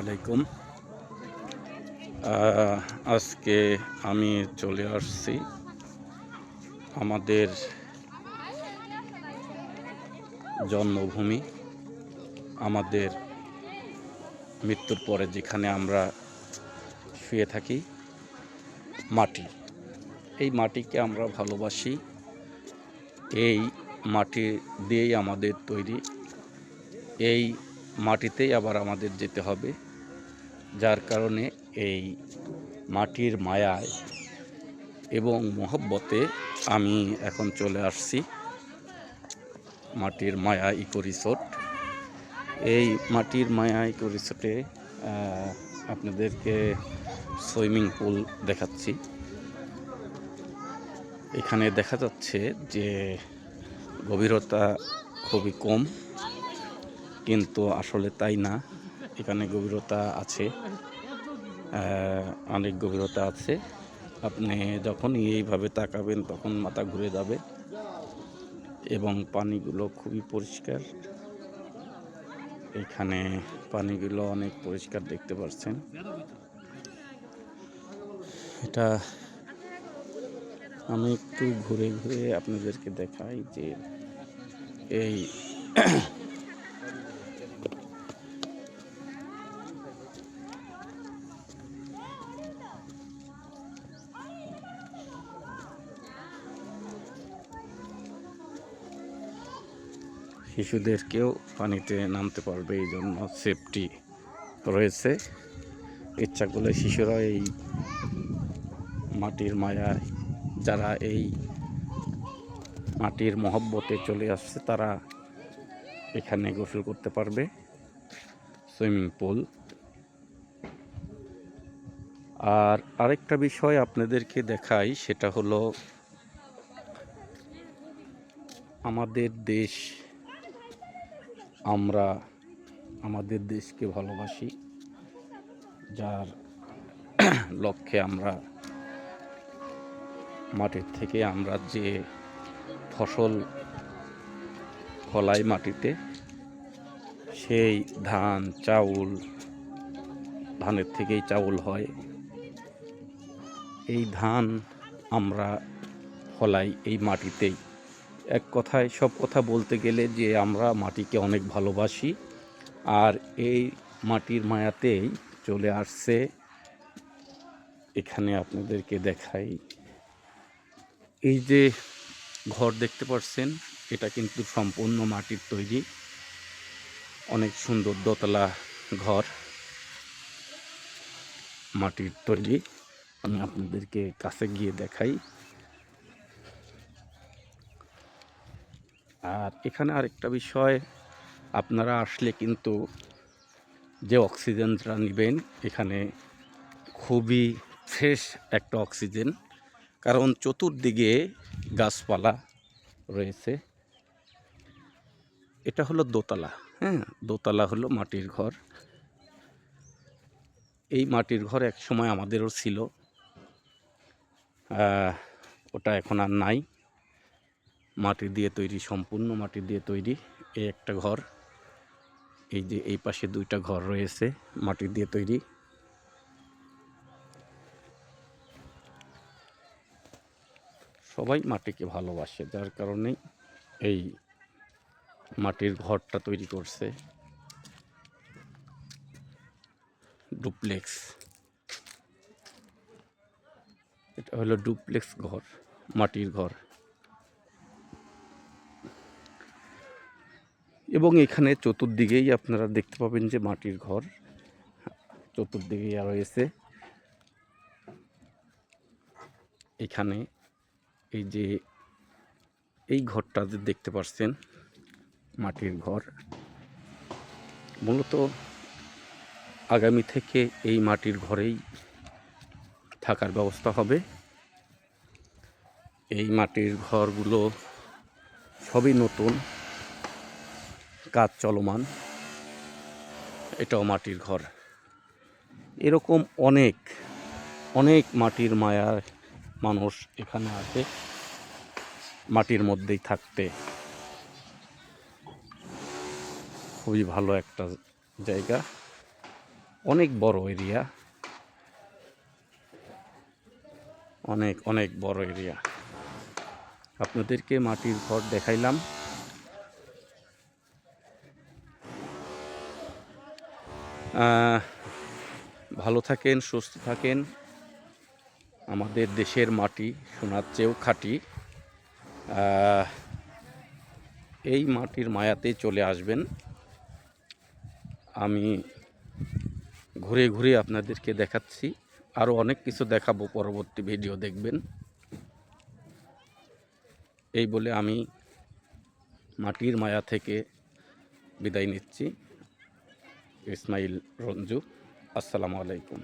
আলাইকুম। আজকে আমি চলে আসছি আমাদের জন্মভূমি, আমাদের মৃত্যুর পরে যেখানে আমরা শুয়ে থাকি, মাটি। এই মাটিকে আমরা ভালোবাসি। এই মাটি দিয়েই আমাদের তৈরি। এই মাটিতেই আবার আমাদের যেতে হবে। যার কারণে এই মাটির মায়ায় এবং মহব্বতে আমি এখন চলে আসছি মাটির মায়া ইকো রিসোর্ট। এই মাটির মায়া ইকো রিসোর্টে আপনাদেরকে সুইমিং পুল দেখাচ্ছি। এখানে দেখা যাচ্ছে যে গভীরতা খুবই কম, কিন্তু আসলে তাই না। এখানে গভীরতা আছে। অনেক গভীরতা আছে। আপনি যখন এইভাবে তাকাবেন, তখন মাথা ঘুরে যাবে এবং পানিগুলো খুবই পরিষ্কার। এখানে পানিগুলো অনেক পরিষ্কার দেখতে পাচ্ছেন এটা আমি একটু ঘুরে ঘুরে আপনাদেরকে দেখাই যে এই শিশুদেরকেও পানিতে নামতে পারবে, এই জন্য সেফটি রয়েছে। ইচ্ছা করলে শিশুরা এই মাটির মায়ায়, যারা এই মাটির মহব্বতে চলে আসছে, তারা এখানে গোসল করতে পারবে। Swimming pool. আর আরেকটা বিষয় আপনাদেরকে দেখাই, সেটা হলো আমাদের দেশ আমরা আমাদের দেশকে ভালোবাসি, যার লক্ষ্যে আমরা মাটির থেকে আমরা যে ফসল ফলাই মাটিতে, সেই ধান, চাউল, ধানের থেকেই চাউল হয়। এই ধান আমরা ফলাই এই মাটিতেই। এক কথায়, সব কথা বলতে গেলে যে আমরা মাটিকে অনেক ভালোবাসি আর এই মাটির মায়াতেই চলে আসছে। এখানে আপনাদেরকে দেখাই। এই যে ঘর দেখতে পাচ্ছেন, এটা কিন্তু সম্পূর্ণ মাটির তৈরি। অনেক সুন্দর দোতলা ঘর মাটির তৈরি। আমি আপনাদেরকে কাছে গিয়ে দেখাই। আর এখানে আরেকটা বিষয়, আপনারা আসলে কিন্তু যে অক্সিজেনটা নেবেন, এখানে খুবই ফ্রেশ একটা অক্সিজেন, কারণ চতুর্দিকে গাছপালা রয়েছে। এটা হলো দোতলা হ্যাঁ দোতলা হলো মাটির ঘর। এই মাটির ঘর এক সময় আমাদেরও ছিল ওটা এখন আর নাই। মাটি দিয়ে তৈরি, সম্পূর্ণ মাটি দিয়ে তৈরি এই একটা ঘর। এই যে এই পাশে দুইটা ঘর রয়েছে, মাটি দিয়ে তৈরি। সবাই মাটিকে ভালোবাসে, যার কারণেই এই মাটির ঘরটা তৈরি করছে। ডুপ্লেক্স। এটা হলো ডুপ্লেক্স ঘর, মাটির ঘর। এবং এখানে চতুর্দিকেই আপনারা দেখতে পাবেন যে মাটির ঘর, চতুর্দিকেই আর রয়েছে এখানে এই যে এই ঘরটা যে দেখতে পাচ্ছেন মাটির ঘর, মূলত আগামী থেকে এই মাটির ঘরেই থাকার ব্যবস্থা হবে। এই মাটির ঘরগুলো সবই নতুন। কাজ চলমান। এটাও মাটির ঘর। এরকম অনেক অনেক মাটির মায়ার মানুষ এখানে আসে মাটির মধ্যেই থাকতে। খুবই ভালো একটা জায়গা। অনেক বড় এরিয়া। অনেক অনেক বড় এরিয়া। আপনাদেরকে মাটির ঘর দেখাইলাম। ভালো থাকেন, সুস্থ থাকেন। আমাদের দেশের মাটি সোনার চেয়েও খাঁটি। এই মাটির মায়াতে চলে আসবেন। আমি ঘুরে ঘুরে আপনাদেরকে দেখাচ্ছি। আরও অনেক কিছু দেখাবো পরবর্তী ভিডিও দেখবেন। এই বলে আমি মাটির মায়া থেকে বিদায় নিচ্ছি। ইসমাইল রঞ্জু আসসালামু আলাইকুম।